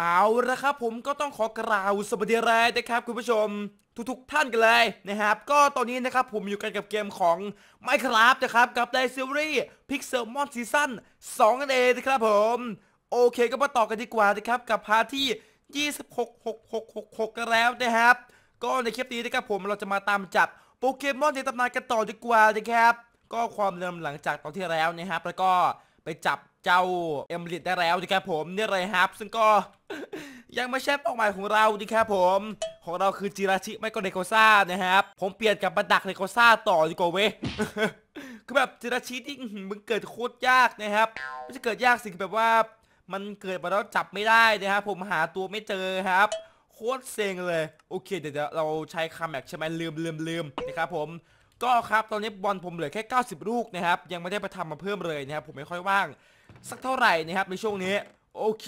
เอาละครับผมก็ต้องขอกล่าวสวัสดีแรงนะครับคุณผู้ชมทุกๆท่านกันเลยนะครับ ก็ตอนนี้นะครับผมอยู่กันกับเกมของ Minecraft นะครับกับไดซีรีส์ Pixelmon Season 2นั่นเองนะครับผม โอเคก็มาต่อกันดีกว่านะครับกับพาร์ทที่ 266666 กันแล้วนะครับ ก็ในคลิปนี้นะครับผมเราจะมาตามจับโปเกมอนในตำนานกันต่อดีกว่านะครับ ก็ความเดิมหลังจากตอนที่แล้วนะครับแล้วก็ ไปจับเจ้าเอมลิดได้แล้วนะครับผมเนี่ยเลยครับ ซึ่งก็ยังไม่ใช่เป้าหมายของเราดีครับผม ของเราคือจิราชิไม่ก็เนโกซ่านะครับ ผมเปลี่ยนกับบัดักเนโกซ่าต่อดีกว่าเว้ยคือแบบจิราชิที่มันเกิดโคตรยากนะครับไม่ใช่เกิดยากสิแบบว่า มันเกิดมาแล้วจับไม่ได้นะครับผมหาตัวไม่เจอครับโคตรเซ็งเลย โอเค เดี๋ยวเราใช้คาแม็กใช่ไหมลืมลืมลืมนะครับผม ก็ครับตอนนี้บอลผมเหลือแค่ 90 ลูกนะครับยังไม่ได้ไปทำมาเพิ่มเลยนะครับผมไม่ค่อยว่าง สักเท่าไหร่นะครับในช่วงนี้ โอเค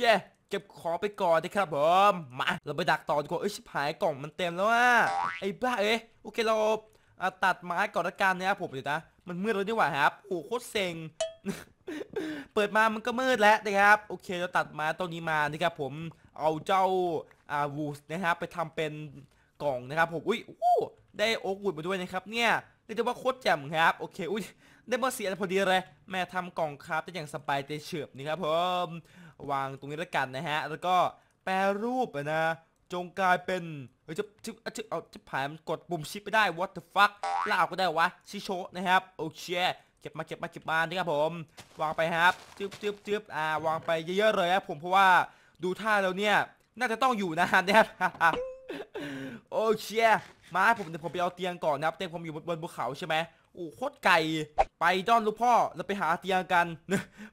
เก็บของไปก่อนนะครับผมมาเราไปดักต่อดีกว่าเอ้ยชิบหายกล่องมันเต็มแล้วอะไอ้บ้าเอ้ยโอเคเราตัดไม้ก่อนละกันนะครับผมเดี๋ยวนะมันมืดแล้วนี่หว่าครับโอ้โคตรเซ็งเปิดมามันก็มืดแล้วนะครับ โอเคเราตัดไม้ต้นนี้มานะครับผมเอาเจ้าอ่าวูสนะครับไปทำเป็นกล่องนะครับผมอุ้ยได้โอ๊กวูดมาด้วยนะครับเนี่ย รียกได้ว่าโคตรแจ่มครับ โอเค อุ้ยได้มาเสียพอดีเลย แม่ทำกล่องครับได้อย่างสบายใจเฉียบนี่ครับผมวางตรงนี้แล้วกันนะฮะ แล้วก็แปรรูปอะนะ จงกลายเป็นเฮ้ยจะจะจะเอาจะผ่านมันกดปุ่มชิปไปได้ what the fuck ลากก็ได้วะ ชิโชนะครับ โอเคเก็บมาเก็บมาเก็บมานี่ครับผม วางไปครับจึ๊บจึ๊บจึ๊บอ่าวางไปเยอะๆเลยครับผมเพราะว่าดูท่าแล้วเนี่ย น่าจะต้องอยู่นานนะครับโอเค มาผมเดี๋ยวผมไปเอาเตียงก่อนนะครับเตียงผมอยู่บนบนภูเขาใช่ไหมโอ้โคตรไกลไปด้อนลูกพ่อเราไปหาเตียงกัน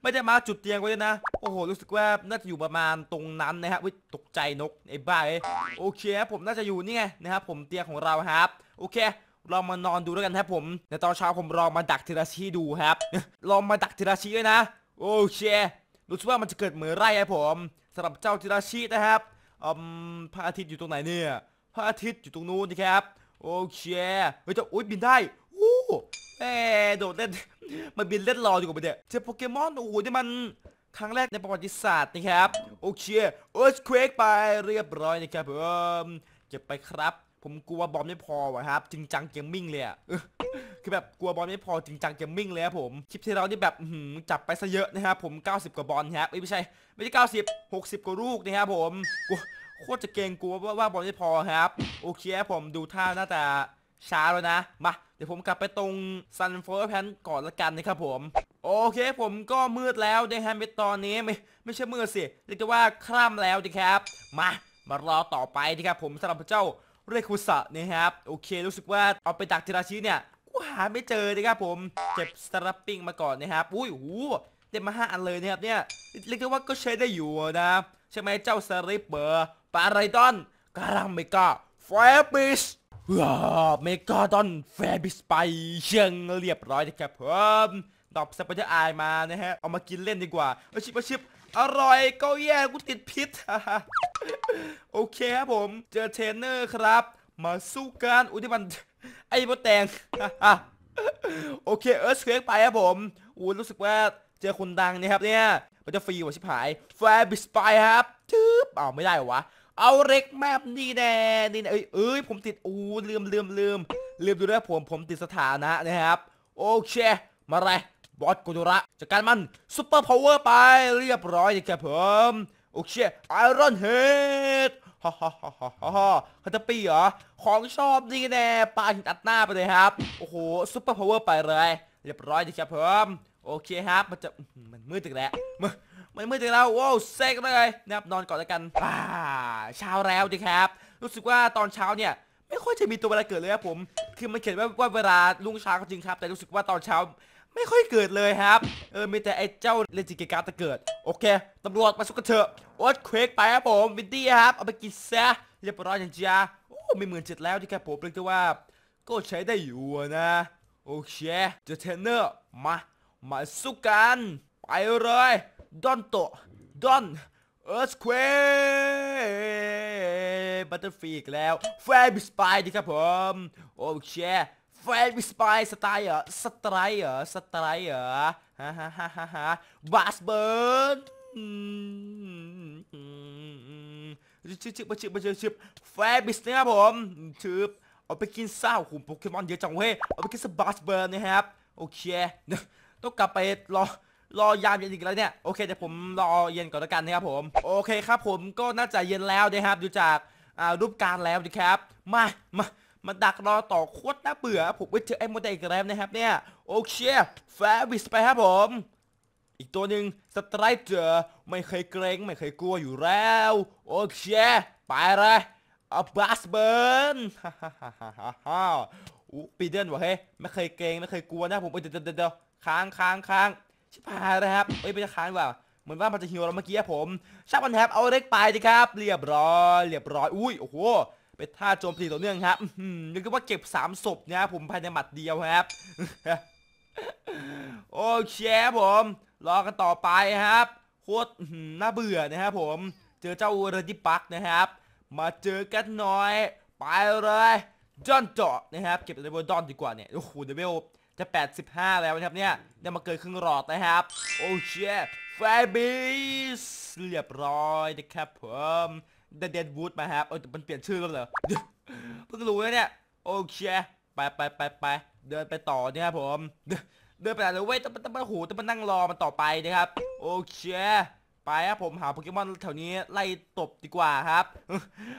ไม่ได้มาจุดเตียงไว้เลยนะ โอ้โห รู้สึกว่าน่าจะอยู่ประมาณตรงนั้นนะครับวิตกใจนกไอ้บ้าเอ้โอเคครับผมน่าจะอยู่นี่ไงนะครับผมเตียงของเราครับ โอเคเรามานอนดูแล้วกันครับผมในตอนเช้าผมลองมาดักเทราชิดูครับลองมาดักเทราชิด้วยนะ โอเครู้สึกว่ามันจะเกิดเหมือนไรครับผมสำหรับเจ้าเทราชินะครับอืมพระอาทิตย์อยู่ตรงไหนเนี่ย ระอาทิตย์อยู่ตรงนู้นนะครับ โอเค เฮ้ยเจะอุ้ยบินได้อู้แหมโดดเล่น มันบินเล่นรออยู่กับมันเนี่ยเจอโปเกมอนโอ้โหนี่มันครั้งแรกในประวัติศาสตร์นะครับ โอเคเอิร์ธเควกไปเรียบร้อยนะครับผมเก็บไปครับ ผมกลัวบอมไม่พอวะครับ จริงจังเกมมิ่งเลยอะคือแบบกลัวบอลไม่พอจริงจังเกมมิ่งเลยครับผม คลิปที่เรานี่แบบจับไปซะเยอะนะครับผม 90 กว่าบอลครับไม่ใช่ ไม่ใช่ 90 60 กว่าลูกนะครับผมกลัว โคตรจะเกรงกลัวว่าว่าบอลไม่พอครับ โอเคผมดูท่าน่าจะช้าแล้วนะ มา เดี๋ยวผมกลับไปตรงซันฟอร์แพนก่อนละกันนะครับผม โอเคผมก็มืดแล้วนะฮะในตอนนี้ไม่ไม่ใช่มืดสิ เรียกได้ว่าคร่ำแล้วนะครับ มามารอต่อไปนะครับผมสำหรับเจ้าเรคุสะนะครับ โอเครู้สึกว่าเอาไปดักทีราชิเนี่ยกูหาไม่เจอนะครับผมเก็บสลับปิ้งมาก่อนนะครับ อุ้ยโอ้โหได้มาห้าอันเลยนะครับเนี่ยเรียกได้ว่าก็ใช้ได้อยู่นะใช่ไหมเจ้าสลิปเบอร์ ปาไรดอนกาลังเมกาแฟบิสว้าเมกาดอนแฟบิสไปเชียงเรียบร้อยนะครับผมดอกสไปเดอร์ไอายมานะฮะ เอามากินเล่นดีกว่าอาชิบอาชิบอร่อยก็แย่กูติดพิษ โอเคครับผม เจอเทรนเนอร์ครับ มาสู้กันอุ้ยที่มัน ไอ้มดแดงโอเคเอิร์ธเควกไปครับผมอู้รู้สึกว่า เจอคนดังเนี่ยครับเนี่ยมันจะฟรีว่าชิบหายแฟร์บิสไปครับทึบเอ้าไม่ได้เหรอวะเอาเร็กแมปนี่แน่นี่แน่เอ้ยเอ้ยผมติดอู้ลืมลืมลืมลืมดูด้วยผมผมติดสถานะนะครับโอเคมาเลยบอสกุดุระจัดการมันซุปเปอร์พาวเวอร์ไปเรียบร้อยนะครับผมโอเคไอรอนเฮดฮ่าฮ่าฮ่าฮ่าฮ่าฮ่าตเตอร์ปีเหรอของชอบนี่แน่ปาหินอัดหน้าไปเลยครับ โอ้โหซุปเปอร์พาวเวอร์ไปเลย เรียบร้อยนะครับผม โอเคครับ มันจะอื้อหือมันมืดตึกแล้วมันมันมืดตึกแล้วว้าวเซ็กเลยนะครับนอนก่อนแล้วกันอ่าเช้าแล้วดีครับ รู้สึกว่าตอนเช้าเนี่ย ไม่ค่อยจะมีตัวอะไรเกิดเลยครับผม คือมันเขียนว่าว่าเวลารุ่งเช้าก็จริงครับ แต่รู้สึกว่าตอนเช้าไม่ค่อยเกิดเลยครับ เออ มีแต่ไอ้เจ้าเลจิเกการ์ดจะเกิด โอเค ตำรวจมาสุกกันเถอะโอ๊ตเควกไปครับผมวินดี้ครับ เอาไปกินซะเรียบร้อยอย่างจ้าโอ้ไม่เหมือนเจ็ดแล้วที่แค่ผมเรียกได้ว่า ก็ใช้ได้อยู่อะนะ โอเค เจอเทรนเนอร์ มา มาสู้กันไปเลยดอนโตดอนเอิร์ธเควบัตเตอร์ฟีกแล้วแฟร์บิสไปดีครับผมโอเคแฟร์บิสไปสไตล์เหรอสไตล์เหรอสไตล์เหรอฮ่าฮ่าฮ่าฮ่าฮ่าบาสเบิร์นชิบชิบชิบชิบชิบแฟบิสนะครับผมชิบเอาไปกินซ่าโอ้โหโปเกมอนเยอะจังเว้ยเอาไปกินสบัสเบิร์นนะครับโอเคเดี๋ย ต้องกลับไปรอรอยามเย็นอีกแล้วเนี่ยโอเคเดี๋ยวผมรอเย็นก่อนล้วกันนะครับผมโอเคครับผมก็น่าจะเย็นแล้วนะครับดูจากรูปการแล้วนะครับมามามาดักรอต่อโคตรน่าเบื่อผมไปเจอไอ้โมเดลอีกแล้วนะครับเนี่ยโอเคแฟบิสไปครับผมอีกตัวหนึ่งสไตรเจอไม่เคยเกรงไม่เคยกลัวอยู่แล้ว โอเค ไปเลยเอาบัสเบิร์นฮ่าฮ่าฮ่าฮ่าฮ่าปีเดิลวะเฮ้ไม่เคยเกรงไม่เคยกลัวนะผมเดี๋ยวเดี๋ยวเดี๋ยว ค้างค้างค้างชิบหายเลยครับเอ้ยไม่จะค้างว่ะเหมือนว่ามันจะฮิวเราเมื่อกี้ผมชาบันแทบเอาเล็กไปดิครับ เรียบร้อยเรียบร้อยอุ้ยโอ้โหเป็นท่าโจมตีต่อเนื่องครับอื้อหือเรียกว่าเก็บสามศพนะครับผมภายในหมัดเดียวครับโอเคครับผม รอกันต่อไปครับโคตรหน่าเบื่อนะครับผม เจอเจ้าเรดิปักนะครับ มาเจอกันหน่อย ไปเลยดอนเจาะนะครับ เก็บเลเวลดอนดีกว่าเนี่ย โอ้โหเลเวล จะ 85 แล้วนะครับเนี่ยได้มาเกินครึ่งหลอดนะครับ โอเคไฟบิสเรียบร้อยนะครับผมเดนเดนวูดมาครับเออมันเปลี่ยนชื่อแล้วเหรอเพิ่งรู้นะเนี่ย โอเคไปไปไปไปเดินไปต่อเนี่ยครับผม เดินไปไหนเลยเว้ยต้องต้องมาหูต้องมานั่งรอมันต่อไปนะครับ โอเคไปครับผมหาโปเกมอนแถวนี้ไล่ตบดีกว่าครับ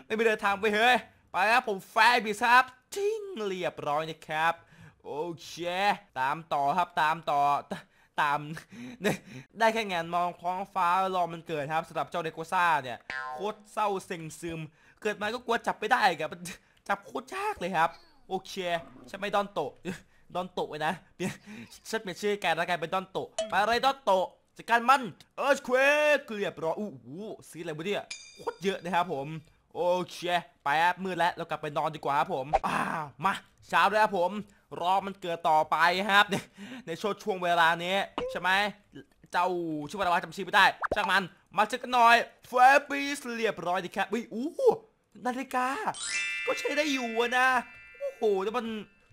ไม่ไปเดินทางไปเฮ้ยไปครับผมแฟร์บิสครับทิ้งเรียบร้อยนะครับ โอเคตามต่อครับตามต่อตามได้แค่งานมองท้องฟ้ารอมันเกิดครับสำหรับเจ้าเดโกซ่าเนี่ยโคตรเศร้าเซ็งซึม เกิดมาก็กลัวจับไม่ได้ครับจับโคตรยากเลยครับ โอเคฉันไม่ดอนโตะดอนโตะไว้นะเปลี่ยนฉันเปลี่ยนชื่อแกแล้วกลายเป็นดอนโตะไปอะไรดอนโตะจัดการมันเอิร์ธเควกเรียบร้อยอู้หูซีอะไรวะเนี่ยโคตรเยอะนะครับผมโอเคไปมืดแล้วเรากลับไปนอนดีกว่าครับผมอ้าวมาเช้าแล้วครับผม รอมันเกิดต่อไปครับ ในช่วงช่วงเวลานี้ใช่ไหมเจ้าชื่อว่าอะไรวะจำชื่อไม่ได้ช่างมันมาเจอกันหน่อยเฟบิสเรียบร้อยดีครับอุ้ยอู้นาฬิกา ก็ใช้ได้อยู่นะโอ้โหแต่มัน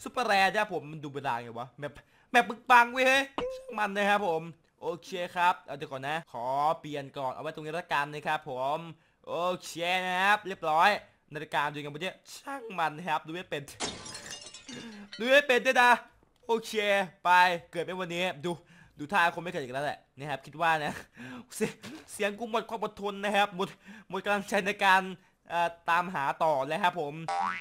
ซุปเปอร์แรร์นะผมมันดูเวลาไงวะแมปแมปบึกบังเว้ยช่างมันนะครับผมโอเคครับเอาเดี๋ยวก่อนนะ ขอเปลี่ยนก่อนเอาไว้ตรงนี้ละกันนะครับผมโอเคนะครับ เรียบร้อยนาฬิกาดูกันบนเนี้ยช่างมันนะครับดูไม่เป็น ดูไม่เป็นด้วยนะโอเค ไปเกิดเป็นวันนี้ ดูดูท่าคงไม่เกิดอีกแล้วแหละนะครับ คิดว่านะเสียเสียงกูหมดความอดทนนะครับ หมดหมดกำลังใจในการตามหาต่อเลยครับผม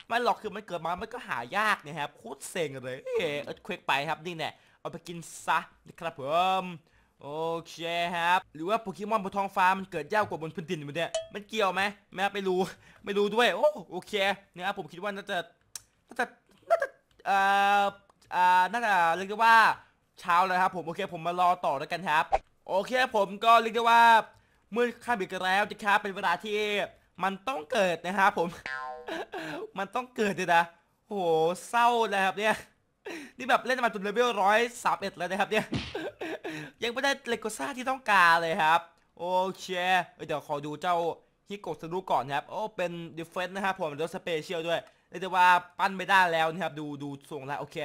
ไม่หรอกคือมันเกิดมา มันก็หายากนะครับโคตรเซ็งเลยเออเอิร์ธเควกไปครับนี่แน่เอาไปกินซะนะครับผมโอเคครับ หรือว่าโปเกมอนบนท้องฟ้ามันเกิดยากกว่าบนพื้นดินอยู่เนี่ยมันเกี่ยวไหมแม่ไม่รู้ไม่รู้ด้วยโอ้โอเคเนะครับผมคิดว่าน่าจะน่าจะ เอ่ออ่าน่าจะเรียกได้ว่าเช้าแล้วครับผมโอเคผมมารอต่อแล้วกันครับ โอเคผมก็เรียกได้ว่าเมื่อข้ามอีกแล้วนะครับเป็นเวลาที่มันต้องเกิดนะครับผม มันต้องเกิดเลยนะโหเศร้านะครับเนี่ยนี่แบบเล่นมาจนเลเวลร้อยสามเอ็ดแล้วนะครับเนี่ยยังไม่ได้เลโกซ่าที่ต้องการเลยครับ โอเคเดี๋ยวขอดูเจ้าฮิโกะสรุก่อนครับ โอ้เป็นดิเฟนต์นะครับผมแล้วสเปเชียลด้วย รียกได้ว่าปั้นไม่ได้แล้วนะครับดูดูทรงแล้วโอเค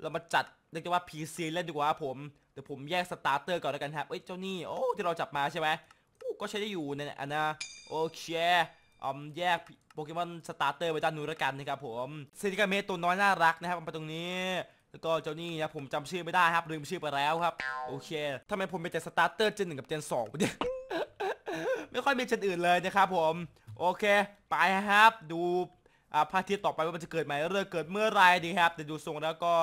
เรามาจัดเรียกได้ว่า PC เล่นดีกว่าผมเดี๋ยวผมแยกสตาร์เตอร์ก่อนแล้วกันครับเอ้ยเจ้านี่โอ้ที่เราจับมาใช่ไหมก็ใช้ได้อยู่เนี่ยอันนะโอเคอืมแยกโปเกมอนสตาร์เตอร์ไว้ด้านนู้นแล้วกันนะครับผมเซนิกาเมตตัวน้อยน่ารักนะครับมาตรงนี้แล้วก็เจ้านี่นะผมจำชื่อไม่ได้ครับลืมชื่อไปแล้วครับ โอเคทำไมผมเป็นแต่สตาร์เตอร์เจนหนึ่งกับเจนสองเนี่ยไม่ค่อยมีเจนอื่นเลยนะครับผม โอเค ไปครับ ดู พระอาทิตย์ต่อไปว่ามันจะเกิดไหมเริ่มเกิดเมื่อไรดีครับ แต่ดูทรงแล้วก็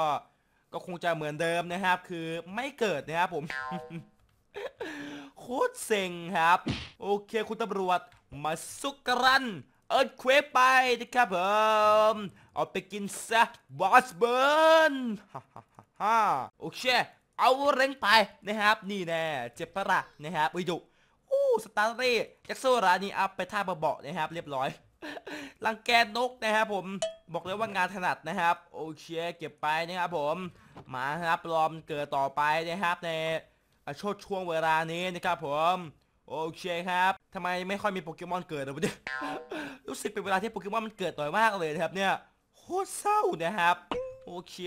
ก็คงจะเหมือนเดิมนะครับ คือไม่เกิดนะครับผมโคตรเซ็งครับ โอเคคุณตำรวจมาสุกรันเอิร์ธเควกไปนะครับผมเอาไปกินซะบอสเบิร์นฮ่าโอเคเอาเร่งไปนะครับ นี่แน่เจ็บปะละนะครับไปดูอู้สตาร์เร่จากโซรานี่อัพไปท่าเบาๆนะครับ เรียบร้อย รังแกนกนะครับผมบอกเลยว่างานถนัดนะครับโอเคเก็บไปนะครับผมมาครับรอมเกิดต่อไปนะครับในช่วงช่วงเวลานี้นะครับผมโอเคครับทำไมไม่ค่อยมีโปเกมอนเกิดเลยวะเนี่ยรู้สึกเป็นเวลาที่โปเกมอนมันเกิดต่อยมากเลยนะครับเนี่ยโคตรเศร้านะครับโอเค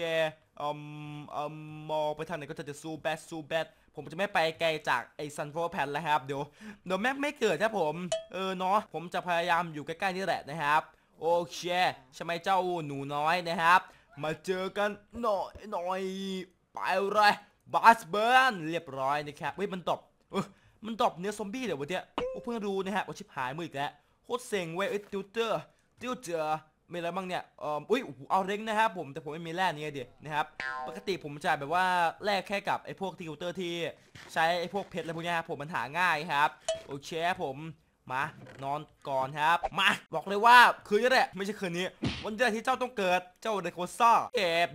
อืมอืมมองไปทางไหนก็จะจะซูแบดซูแบด ผมจะไม่ไปไกลจากไอ้ซันโฟแพนแล้วครับ เดี๋ยวเดี๋ยวแม่งไม่เกิดครับผม เออเนาะผมจะพยายามอยู่ใกล้ๆนี่แหละนะครับ โอเคใช่ไหมเจ้าหนูน้อยนะครับ มาเจอกันหน่อยหน่อยไปเลยบาสเบิร์นเรียบร้อยนะครับเฮ้ยมันตบเอ้ยมันตบเนื้อซอมบี้เดี๋ยววันเนี้ยโอ้เพิ่งรู้นะฮะว่าชิบหายมืออีกแล้วโคตรเซ็งเว้ยเอ้ยติวเตอร์ติวเตอร์ มีอะไรบ้างเนี่ยเอ่ออุ้ยอ้โหเอาเร่งนะครับผมแต่ผมไม่มีแร่นี้เดียนะครับปกติผมจะแบบว่าแลกแค่กับไอ้พวกติวเตอร์ที่ใช้ไอ้พวกเพชรอะไรพวกเนี้ยครับผมมันหาง่ายครับโอเคผมมานอนก่อนครับ มาบอกเลยว่าคืนนี้แหละไม่ใช่คืนนี้ วันเดียวที่เจ้าต้องเกิดเจ้าเดโคซ่าเก็บ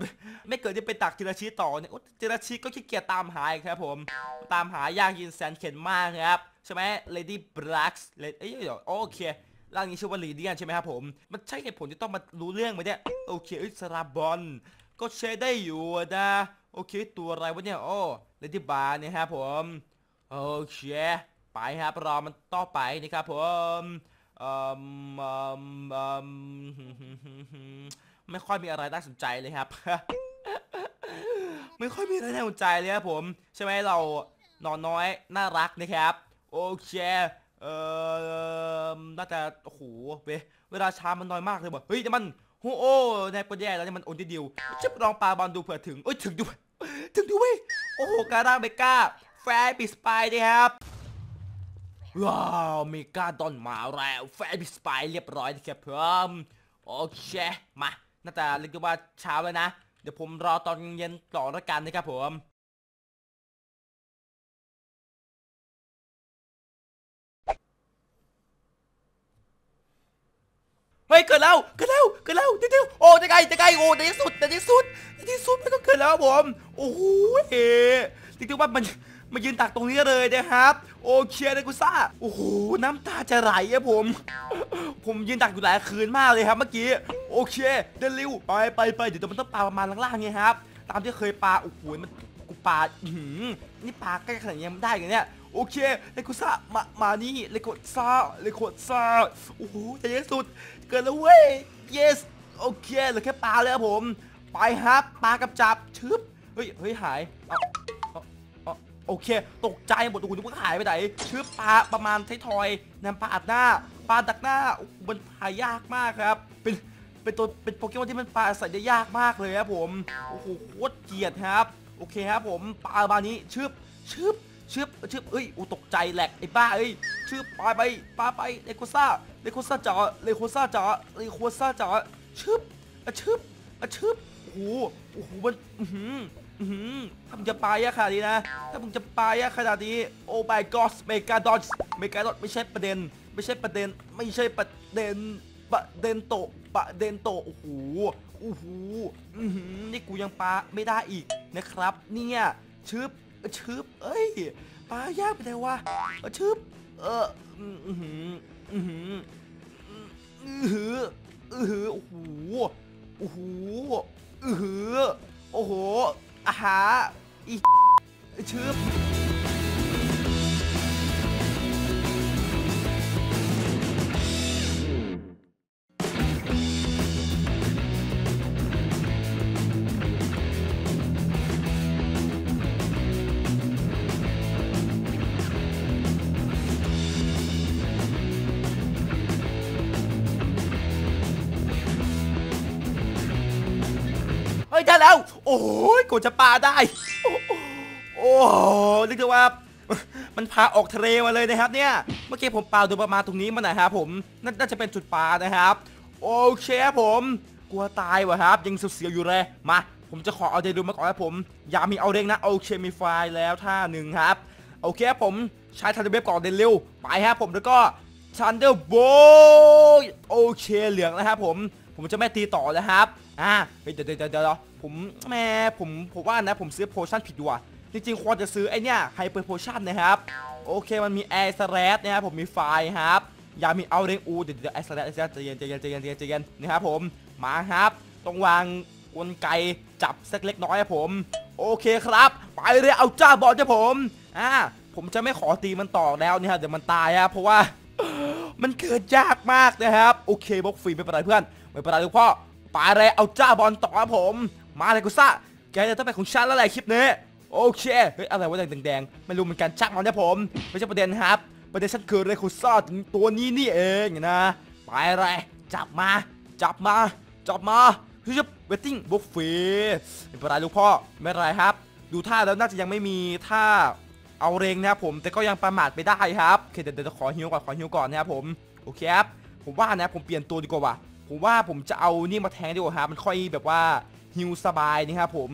ไม่เกิดจะไปตักจิราชิต่อเนี่ยโอ๊ยจิราชิก็ขี้เกียจตามหาอีกครับผม ตามหายากยินแสนเข็นมากครับ ใช่ไหม Lady Brax เลเอ้ยเดี๋ยวโอเค ร่างนี้ชื่อว่าลีเดียนใช่ไหมครับผม มันใช่เหตุผลที่ต้องมารู้เรื่องไหมเนี่ย โอเคเอ้ยสราบอน ก็ใช้ได้อยู่นะ โอเค ตัวอะไรวะเนี่ย โอ้เลดี้บาร์เนี่ยครับผม โอเค ไปครับรอมันต่อไปนะครับผมเอ่มเอ่มอมไม่ค่อยมีอะไรน่าสนใจเลยครับ ไม่ค่อยมีอะไรน่าสนใจเลยครับผม ใช่ไหมเรานอนน้อยน่ารักนะครับ โอเค เอ่อน่าจะโอ้โหเวเวลาช้ามันน้อยมากเลยบอกเฮ้ยแต่มันโอ้โอ้ในประเดี๋ยวแล้วเนี่ยมันโอนทีเดียวจะลองปาบอลดูเผื่อถึงเอ้ยถึงด้วยถึงด้วยโอ้โหการ่าเมกาแฟร์บิสไปนะครับว้าวเมกาดอนมาแล้วแฟร์บิสไปเรียบร้อยนะครับผมโอเคมาน่าจะเรียกว่าเช้าแล้วนะ เดี๋ยวผมรอตอนเย็นต่อล้วกันนะครับผม ฮ้ยเกิดแล้วเกิดแล้วเกิดแล้วเดี๋ยวโอ้จะไกลจะไกลโอ้ในที่สุดในที่สุดในที่สุดมันก็เกิดแล้วครับผมโอ้โหเอ๋จริงๆว่ามันมายืนตักตรงนี้เลยนะครับ โอเคเลยกุซ่าโอ้โหน้ำตาจะไหลครับผม ผมยืนตักอยู่หลายคืนมากเลยครับเมื่อกี้โอเคเดลิวไปไปไปเดี๋ยวมันต้องปลาประมาณล่างๆไงครับ ตามที่เคยปลาโอ้โหมันกูปลาอื้อหือนี่ปลาใกล้ขนาดนี้มันได้กันเนี่ย โอเคเลโกซ่ามามานี่เลโกซ่าเลโกซ่าโอ้โหใจเย็นสุด เกิดแล้วเว้ย yes โอเคเหลือแค่ปลาแล้วครับผม ไปครับปลากับจับชึบเฮ้ยเฮ้ยหายเอาโอเค ตกใจหมดโอ้โหนึกว่าหายไปไหนชึบปลาประมาณไททอยนำปลาอัดหน้า ปลาดักหน้าโอ้โหมันหายากมากครับ เป็นเป็นตัวเป็นโปเกมอนที่มันปลาใส่ได้ยากมากเลยครับผม โอ้โหโคตรเกลียดครับ โอเคครับผม ปลาบานี้ชึบชึบ ชึบชึบเอ้ยอู้ตกใจแหลกไอ้บ้าเอ้ยชึบปลาไปปลาไปเลโคซ่าเลโคซ่าจ๋าเลโคซ่าจ๋าเลโคซ่าจ๋าชึบอะชึบอะชึบโอ้โหโอ้โหมันอือหืออือหือถ้ามึงจะไปลายากขนาดนี้นะ ถ้ามึงจะไปลายากขนาดนี้โอ้ my god เมกาดอนเมกาดอนไม่ใช่ประเด็น ไม่ใช่ประเด็นไม่ใช่ประเด็นประเด็นโตประเด็นโตโอ้โหโอ้โหอือหือนี่กูยังปาไม่ได้อีกนะครับ เนี่ยชึบ ชึบเอ้ยปลายากไปเลยวะเออชึบเอออือหืออือหืออือหืออือหือโอ้โหโอ้โหอือหือโอ้โหอาหาอีชึบ อ้ยกูจะปลาได้ โอ้โหเรียกได้ว่ามันพาออกทะเลมาเลยนะครับเนี่ย เมื่อกี้ผมปลาดูประมาณตรงนี้มาหน่อยครับผม น่าจะเป็นจุดปลานะครับ โอเคครับผม กลัวตายวะครับ ยังเสียวๆอยู่เลย มา ผมจะขอเอาเดดูมาก่อนครับผม อย่ามีเอาเด้งนะ โอเคมีไฟล์แล้วท่าหนึ่งครับ โอเคครับผมใช้ทันเดเวฟก่อนเดนเร็วไปครับผมแล้วก็ทันเดอร์โบโอเคเหลืองนะครับผม ผมจะไม่ตีต่อนะครับ อ่าเดี๋ยวเดี๋ยวเดี๋ยว ผมแม่ผมผมว่านะผมซื้อโพชั่นผิดดีกว่าจริงๆควรจะซื้อไอเนี้ยไฮเปอร์โพชั่นนะครับ โอเคมันมีแอร์สแลดนะครับผมมีไฟครับอย่ามีเอาเรงอูเดี๋ยวเดี๋ยวไอสแลดไอสแลดใจเย็นใจเย็นใจเย็นใจเย็นใจเย็นนะครับผมมาครับต้องวางกลไกจับสักเล็กน้อยครับผม โอเคครับ ไปเลยเอาจ้าบอลจ้าผมอ่าผมจะไม่ขอตีมันต่อแล้วนะครับเดี๋ยวมันตายครับเพราะว่ามันเกิดยากมากนะครับ โอเคบล็อกฟรีไม่เป็นไรเพื่อน ไม่เป็นไรลูกพ่อไปเลยเอาจ้าบอลต่อครับผม มาเลยกุซ่าแกจะต้องเป็นของฉันแล้วแหละคลิปนี้โอเคเฮ้ยอะไรวะแดงแดงๆไม่รู้เหมือนกันช่างมันนะผม ไม่ใช่ประเด็นครับ ประเด็นฉันคือเรคูซ่าถึงตัวนี้นี่เองนะไปอะไรจับมา จับมาจับมาเฮ้ยเวทติ้งบุฟเฟ่ไม่เป็นไรลูกพ่อไม่เป็นไรครับ ดูท่าแล้วน่าจะยังไม่มีท่าเอาเรงนะครับผมแต่ก็ยังประมาทไปได้ครับโอเคเดี๋ยวเดี๋ยวขอฮิวก่อนขอฮิวก่อนนะครับผมโอเคครับผมว่านะผมเปลี่ยนตัวดีกว่าผมว่าผมจะเอานี่มาแทงดีกว่าครับมันค่อยแบบว่า ฮิวสบายนะครับผม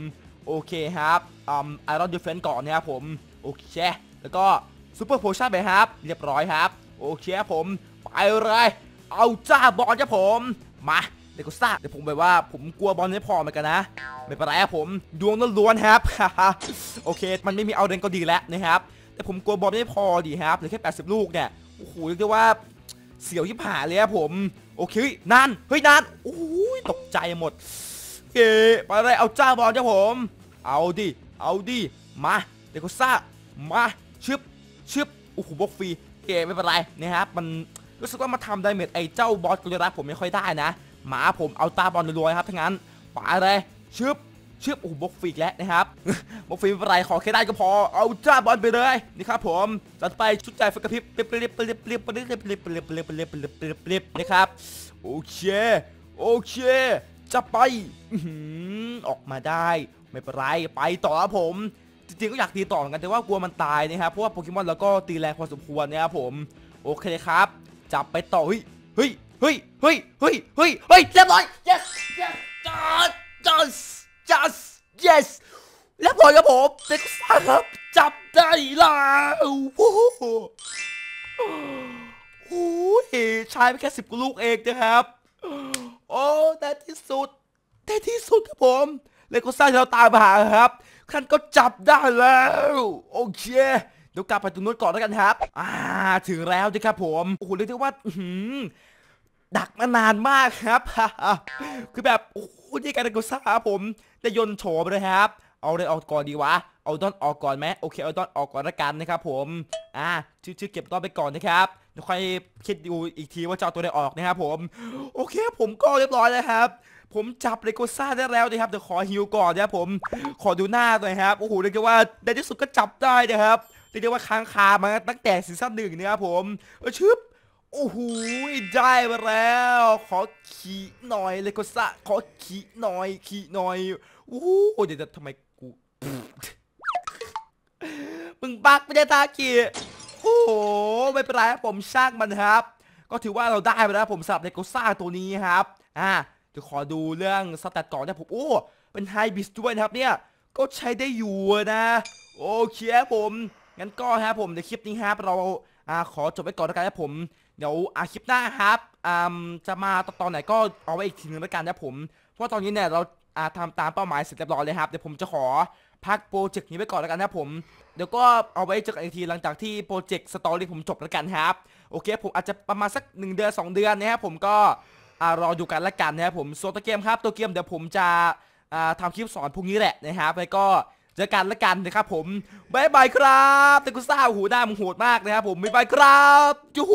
โอเคครับอืมไอรอนดิเฟนก่อนนะครับผมโอเคแล้วก็ซูเปอร์โพชั่นไปครับ เรียบร้อยครับโอเคครับผมไปเลยเอาจ้าบอลจ้าผมมาเด็กก็ซ่าเดี๋ยวผมแบบว่าผมกลัวบอลไม่พอเหมือนกันนะ ไม่เป็นไรครับผมดวงล้วนๆครับโอเค มันไม่มีเอาเรนก็ดีแล้วนะครับแต่ผมกลัวบอลไม่พอดีครับเหลือแค่80 ลูกเนี่ยโอ้โหเรียกได้ว่าเสียวที่ผ่าเลยครับผม โอเคเฮ้ยนานเฮ้ยนานโอ้ยตกใจหมด เคไปเลยเอาจ้าบอลจ้าผม เอาดิ เอาดิ มาเด็กก็ซ่า มาชึบชึบโอ้โหบล็อกฟรีโอเคไม่เป็นไรนะครับ มันรู้สึกว่ามาทำไดเมจไอ้เจ้าบอสกุลรัตผมไม่ค่อยได้นะ หมาผมเอาตาบอลรัวๆครับ ทั้งนั้นไปเลยชึบชึบโอ้โหบล็อกฟรีแล้วนะครับบล็อกฟรีไม่เป็นไรขอแค่ได้ก็พอ เอาจ้าบอลไปเลย นี่ครับผม จัดไปชุดใจไฟกระพริบเปรียบเปรียบเปรียบเปรียบเปรียบเปรียบเปรียบเปรียบเปรียบเปรียบเปรียบเปรียบนะครับ โอเค โอเค จะไปออกมาได้ ไม่เป็นไรไปต่อครับผม จริงๆก็อยากตีต่อเหมือนกันแต่ว่ากลัวมันตายนะครับเพราะว่าโปเกมอนเราก็ตีแรงพอสมควรนะครับผม โอเคครับ จับไปต่อเฮ้ยเฮ้ยเฮ้ยเฮ้ยเฮ้ยเฮ้ยเฮ้ยเรียบร้อย yes yes just just yes เรียบร้อยครับผมเด็กซ่าครับ จับได้แล้วโอ้โหโอ้ยใช้ไปแค่สิบลูกเองนะครับ แต่ที่สุดแต่ที่สุดครับผมเลโกซ่าที่เราตามหาครับท่านก็จับได้แล้ว โอเคเดี๋ยวกลับไปตรงนู้นก่อนแล้วกันครับ อ่า ถึงแล้วนะครับผมโอ้โหเรียกได้ว่าหือดักมานานมากครับ คือแบบโอ้โหนี่การเลโกซ่าครับผมได้ยนโฉมเลยครับ เอาเลยออกก่อนดีวะ เอาดอนออกก่อนไหมโอเคเอาดอนออกก่อนละกันนะครับผม อ่าชื่อชื่อเก็บดอนไปก่อนนะครับเดี๋ยวค่อยคิดดูอีกทีว่าจะเอาตัวไหนออกนะครับผม โอเค ผมก็เรียบร้อยแล้วครับ ผมจับเลโกซ่าได้แล้วนะครับเดี๋ยวขอฮิวก่อนนะครับผม ขอดูหน้าหน่อยครับ โอ้โหเรียกว่าในที่สุดก็จับได้นะครับเรียกได้ว่าค้างคามาตั้งแต่ซีซั่นหนึ่งนะครับผมเออชึบโอ้โหได้มาแล้ว ขอขี่หน่อยเลโกซ่าขอขี่หน่อยขี่หน่อยโอ้โหเดี๋ยวทำไม มึงบักไม่ได้ตากีโอ้โหไม่เป็นไรครับผมช่างมันครับ ก็ถือว่าเราได้ไปแล้วผมสำหรับเลโกซ่าตัวนี้ครับอ่าเดี๋ยวขอดูเรื่องสแตทก่อนนะผมโอ้เป็นไฮบิสด้วยนะครับเนี่ยก็ใช้ได้อยู่นะโอเคครับผมงั้นก็ครับผมในคลิปนี้ครับเราอ่าขอจบไว้ก่อนแล้วกันครับผมเดี๋ยวอาคลิปหน้าครับอ่าจะมาตอนไหนก็เอาไว้อีกทีนึงแล้วกันนะผมเพราะตอนนี้เนี่ยเราอ่าทำตามเป้าหมายเสร็จเรียบร้อยเลยครับเดี๋ยวผมจะขอ พักโปรเจกต์นี้ไว้ก่อนแล้วกันนะครับผม เดี๋ยวก็เอาไว้เจอกันอีกทีหลังจากที่โปรเจกต์สตอรี่ผมจบแล้วกันครับ โอเค ผมอาจจะประมาณสัก 1 เดือน 2 เดือนนะครับผมก็รอดูกันละกันนะครับผมส่วนตัวเกมครับตัวเกมเดี๋ยวผมจะอ่าทำคลิปสอนพรุ่งนี้แหละนะครับแล้วก็เจอกันละกันนะครับผมบายบายครับแต่กูซ่าหูหน้ามึงโหดมากนะครับผมบายบายครับจู้